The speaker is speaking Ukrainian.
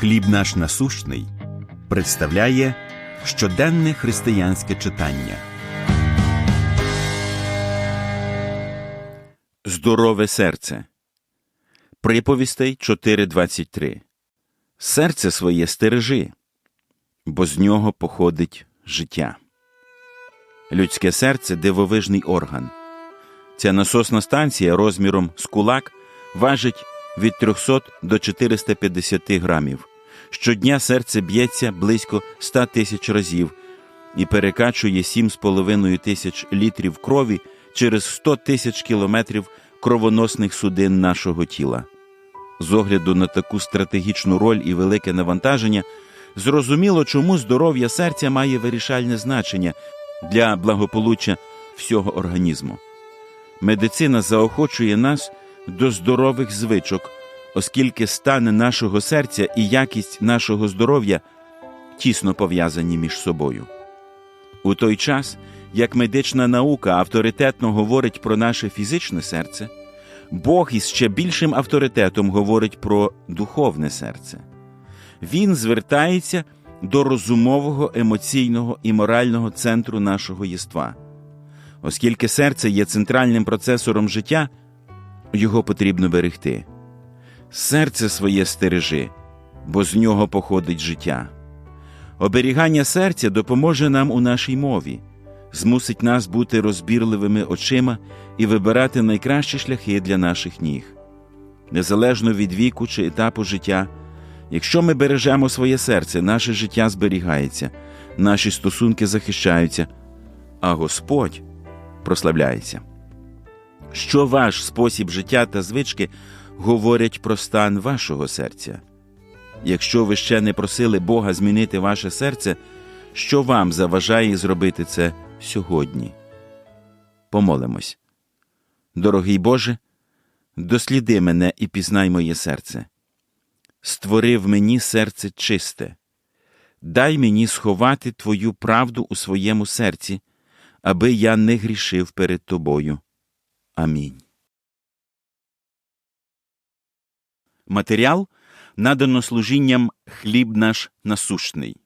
Хліб наш насущний представляє щоденне християнське читання. Здорове серце. Приповістей 4.23. Серце своє стережи, бо з нього походить життя. Людське серце дивовижний орган. Ця насосна станція розміром з кулак важить від 300 до 450 грамів. Щодня серце б'ється близько 100 тисяч разів і перекачує 7,5 тисяч літрів крові через 100 тисяч кілометрів кровоносних судин нашого тіла. З огляду на таку стратегічну роль і велике навантаження, зрозуміло, чому здоров'я серця має вирішальне значення для благополуччя всього організму. Медицина заохочує нас до здорових звичок, оскільки стан нашого серця і якість нашого здоров'я тісно пов'язані між собою. У той час, як медична наука авторитетно говорить про наше фізичне серце, Бог із ще більшим авторитетом говорить про духовне серце. Він звертається до розумового, емоційного і морального центру нашого єства. Оскільки серце є центральним процесором життя, його потрібно берегти. Серце своє стережи, бо з нього походить життя. Оберігання серця допоможе нам у нашій мові, змусить нас бути розбірливими очима і вибирати найкращі шляхи для наших ніг. Незалежно від віку чи етапу життя, якщо ми бережемо своє серце, наше життя зберігається, наші стосунки захищаються, а Господь прославляється. Що ваш спосіб життя та звички говорять про стан вашого серця? Якщо ви ще не просили Бога змінити ваше серце, що вам заважає зробити це сьогодні? Помолимось. Дорогий Боже, досліди мене і пізнай моє серце. Створи в мені серце чисте, дай мені сховати Твою правду у своєму серці, аби я не грішив перед Тобою. Амінь. Матеріал надано служінням хліб наш насущний.